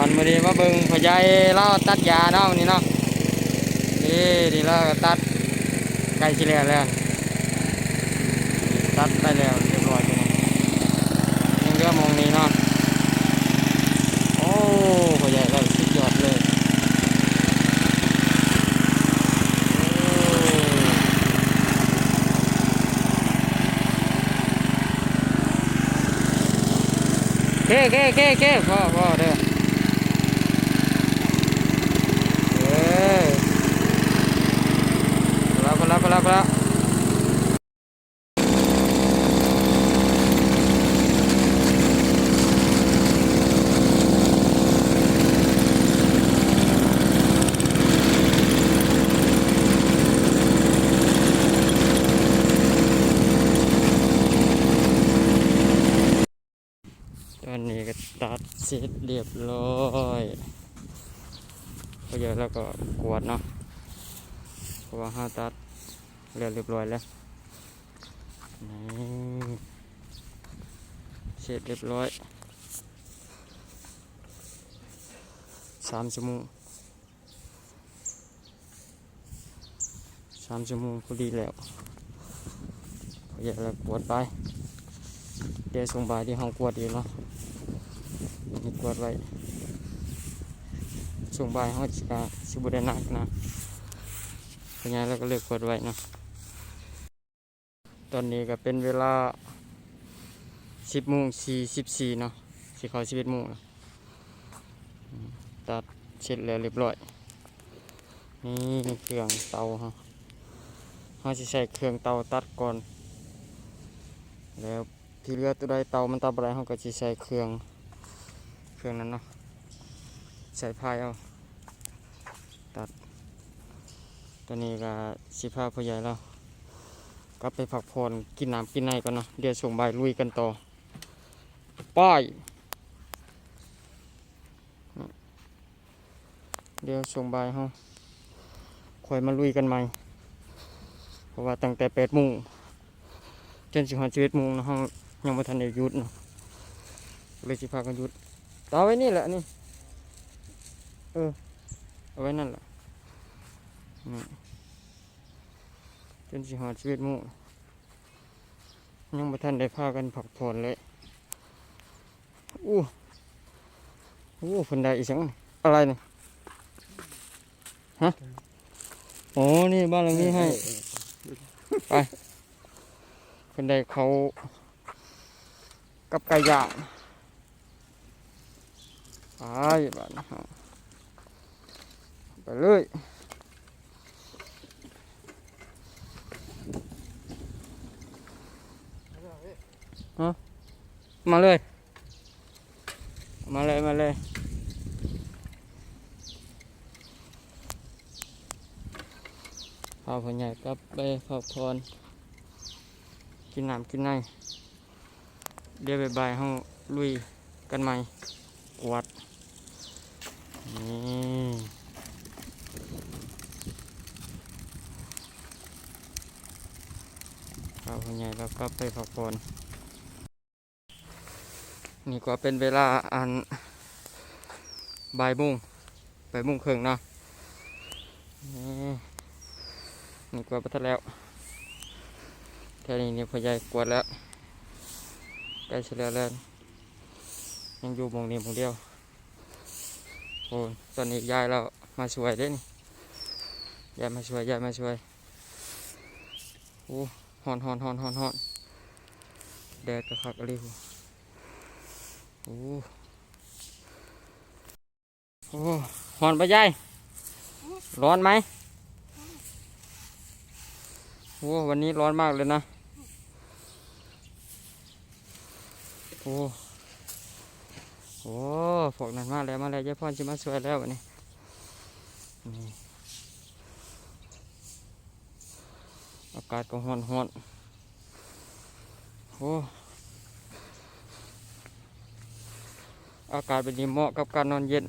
อนมื้อนี้มาเบิ่งพ่อใหญ่าตัดยาเนาะวันนี้เนาะนี่ดีเราตัดใกล้สิแล้วแล้วตัดไปแล้วเรียบร้อยตัวนี้ยังเหลือมองนี้เนาะโอ้พ่อใหญ่เราสุดยอดเลยเก้เก้เก้เก้พ่อพ่อเด้ออพอแล้วพอแล้วพอแล้วพอแล้ว ตอนนี้ก็ตัดเสร็จเรียบร้อยพอเยอะแล้วก็กวาดเนาะเพราะว่าห้าตัดเรียบเรียบร้อยแล้วนี่เสร็จเรียบร้อยสามชั่วโมงสามชั่วโมงพอดีแล้วพอเยอะแล้วกวาดไป เดี๋ยวส่งบายที่ห้องกวดอีกเนาะนี่กวดไว้ส่งบายห้องจิกาชิบุเดนักนะเป็นไงแล้วก็เลือกกวดไว้เนาะตอนนี้ก็เป็นเวลาสิบโมงสี่สิบสี่เนาะสิเขาสิบเอ็ดโมงตัดเสร็จแล้วเรียบร้อย นี่เครื่องเตาฮะเขาจะใช้เครื่องเตาตัดก่อน แล้ว ที่เหลือตัวใดเตามันตาอะไรเขาก็จะใช้เครื่องเครื่องนั้นเนาะใส่พายเอาตัด ตัวนี้ก็สิพาพ่อใหญ่แล้วกลับไปพักผ่อนกินน้ำกินในก่อนเนาะเดี๋ยวส่งใบายลุยกันต่อป้ายเดี๋ยวส่งใบายเขาคอยมาลุยกันใหม่เพราะว่าตั้งแต่แปดโมงจนสิบห้าสิบเอ็ดโมงนะเขา ยังไม่ทันได้ยุดเนาะเลยสิพากันยุดต่อไว้นี่แหละนี่ เออ เอาไว้นั่นแหละนี่จนสิหาชีวิตมู่ยังไม่ทันได้พากันผักผ่อนเลยอู้อู้เพิ่นได้อีสังอะไรนี่ฮะโอ้นี่บ้านหลังนี้ให้ ไปเพิ่นได้เขา กับไก่ย่างไปบ้านเฮาไปเลยฮะมาเลย มาเลย มาเลยพาพ่อใหญ่กลับไปพักผ่อนกินน้ำกินใน เดี๋ยวบายๆเฮาลุยกันใหม่กวาดนี่ข้าวผู้ใหญ่แล้วก็ไปพักผ่อนนี่ก็เป็นเวลาอันบ่ายโมงบ่ายโมงครึ่งเนาะนี่นี่กวาดไปทัดแล้วแค่นี้นี่พ่อใหญ่กวาดแล้ว ใกล้เฉลี่ยแล้วยังอยู่มองนี้มองเดียวโอ้ตอนนี้ยายเรามาช่วยเด้นี่ยายมาช่วยยายมาช่วยโอ้ฮอนฮอนฮอนฮอนฮอนแดดก็คักอะไรโอ้โอ้ฮอนปะยายร้อนไหมโอ้วันนี้ร้อนมากเลยนะ อ้โหพวกนั้นมาแล้วมาแล้วยายพรจะมาช่วยแล้ววันนี้นี่อากาศก็ร้อนร้อนโอ้อากาศเป็นนี้เหมาะกับการนอนเย็น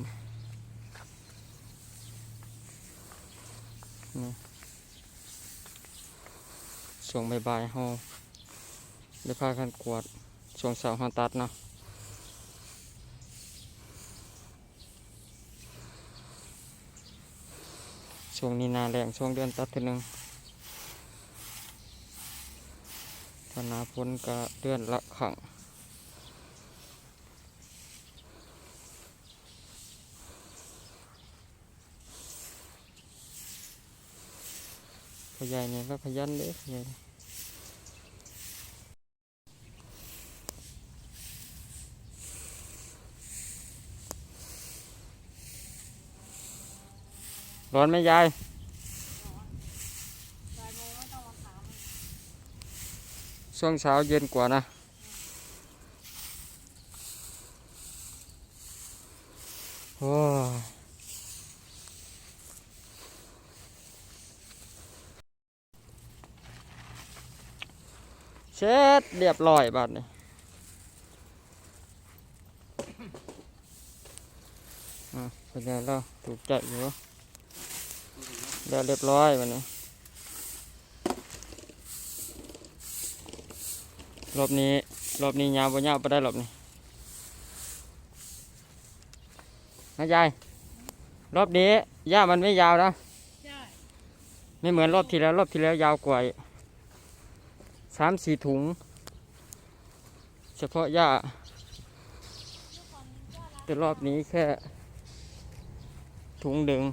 นี่ช่วงบ่ายๆเฮาได้พากันกวาด ช่วงเสาร์หันตัดเนาะช่วงนี้นาแรงช่วงเดือนตัดทีหนึ่งธนาพ้นก็เดือนละขังขยายเนี่ยก็ขยันเลยขยาย ร้อนไหมยายช่วงเช้าเย็นกว่านะ โอ้เช็ดเรียบร้อยบัดนี้อะเป็นไงเราถูกใจอยู่ แล้วเรียบร้อยบัดนี้ รอบนี้ รอบนี้ยาวบ่ยาวไปได้รอบนี้นะยาย รอบนี้หญ้ามันไม่ยาวนะใช่ไม่เหมือนรอบที่แล้ว รอบที่แล้วยาวกว่าอีกสามสี่ถุง เฉพาะหญ้าแต่รอบนี้แค่ถุงดึง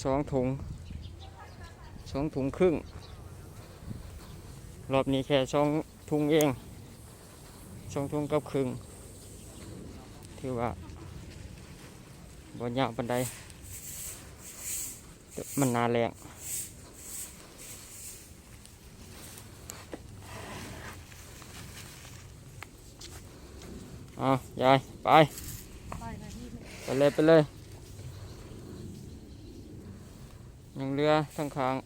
สองถุงสองถุงครึ่ง รอบนี้แค่ช่องทุ่งเองช่องทุ่งกับครึ่งถือว่าบนยาวปันไดแต่มันหนาแรงเอายายไป ไปนะที่ไปเลยไปเลย ยังเรือทั้งค้าง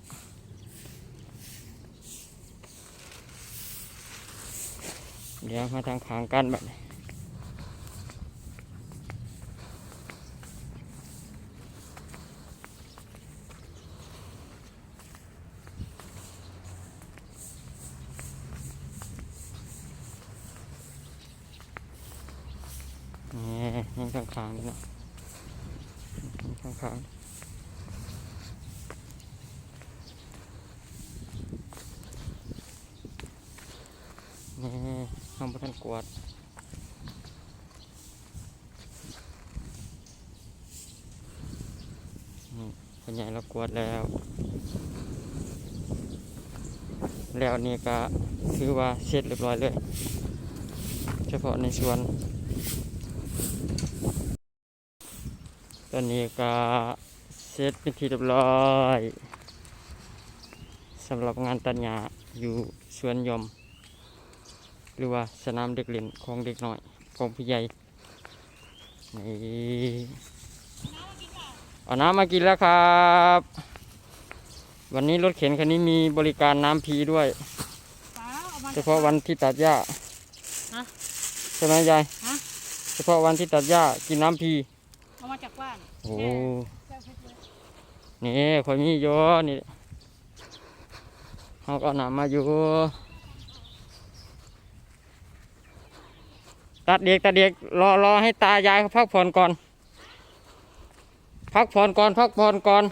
เดี๋ยวมาทางขางกันแบบนี้นี่ยังข้างขางๆนี่เนาะยังข้างขางๆนี่ ทำประทันกวาดนี่คนใหญ่เรากวาดแล้ว แล้วนี่ก็ถือว่าเสร็จเรียบร้อยเลย เฉพาะในส่วน ตอนนี้ก็เสร็จเป็นที่เรียบร้อยสำหรับงานตัดหญ้าอยู่สวนยม หรือว่าสนามเด็กเล่นของเด็กน้อยของผู้ใหญ่นี่เอาน้ำมากินแล้วครับ วันนี้รถเข็นคันนี้มีบริการน้ำพีด้วยป้าเอามาเฉพาะวันที่ตัดหญ้าฮะใช่ไหมยายฮะเฉพาะวันที่ตัดหญ้ากินน้ำพีเอามาจากบ้านโอ้แช่แช่เพชรไว้นี่คอยมีเยอะนี่เขาก็เอาน้ำมาอยู่ ตัดเด็กตัดเด็กรอรอให้ตายายเขาพักผ่อนก่อน พักผ่อนก่อนพักผ่อนก่อน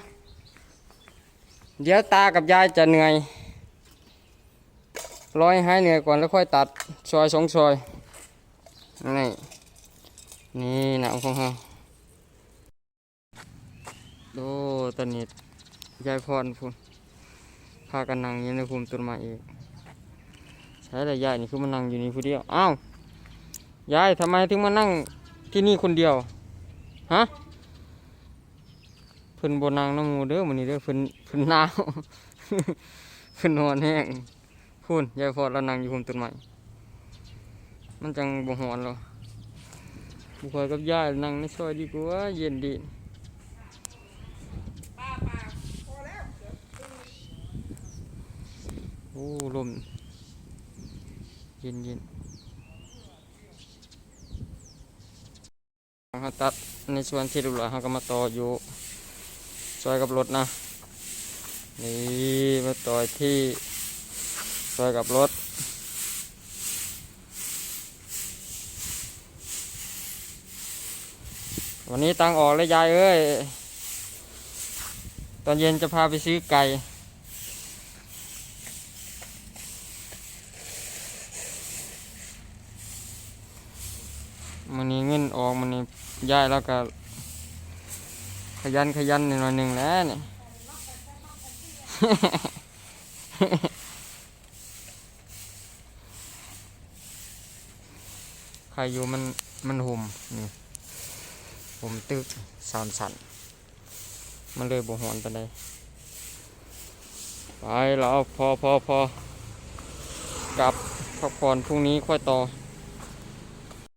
เดี๋ยวตากับยายจะเหนื่อยรอให้หายเหนื่อยก่อนแล้วค่อยตัดซอยสองซอยนี่นี่หนังของเขาดูตอนนี้ยายพรพูนพากันนั่งอยู่ในภูมิต้นไม้อีกใช่แต่ยายนี่คือมานั่งอยู่นี่ผู้เดียวอ้าว ยายทำไมถึงมานั่งที่นี่คนเดียว ฮะเพิ่นบนนางน้ำมูเด้อมันนี้เด้อเพิ่นเพิ่นหนาวเพิ่นนอนแห้งพูนยายพอเรานั่งอยู่ภูมิต้นไม้มันจังบ่ฮ้อนหรอบุคอยกับยายนั่งในซอยดีกว่าเย็นดีโอ้ลมเย็นเย็น เขาตัดในส่วนที่ดูแลเขาก็มาต่ออยู่ซอยกับรถนะนี่มาต่อยที่ซอยกับรถวันนี้ตังออกเลยยายเอ้ย ตอนเย็นจะพาไปซื้อไก่ มันนี้เงินออกมันนี้ ย้ายแล้วก็ ขยันขยันหน่อยหนึ่งแล้วเนี่ยใครอยู่มันมันห่มนี่ห่มตึกสามสันมันเลยบ่หอนไปได้ไปแล้วพอพอพอกลับพักผ่อนพรุ่งนี้ค่อยต่อ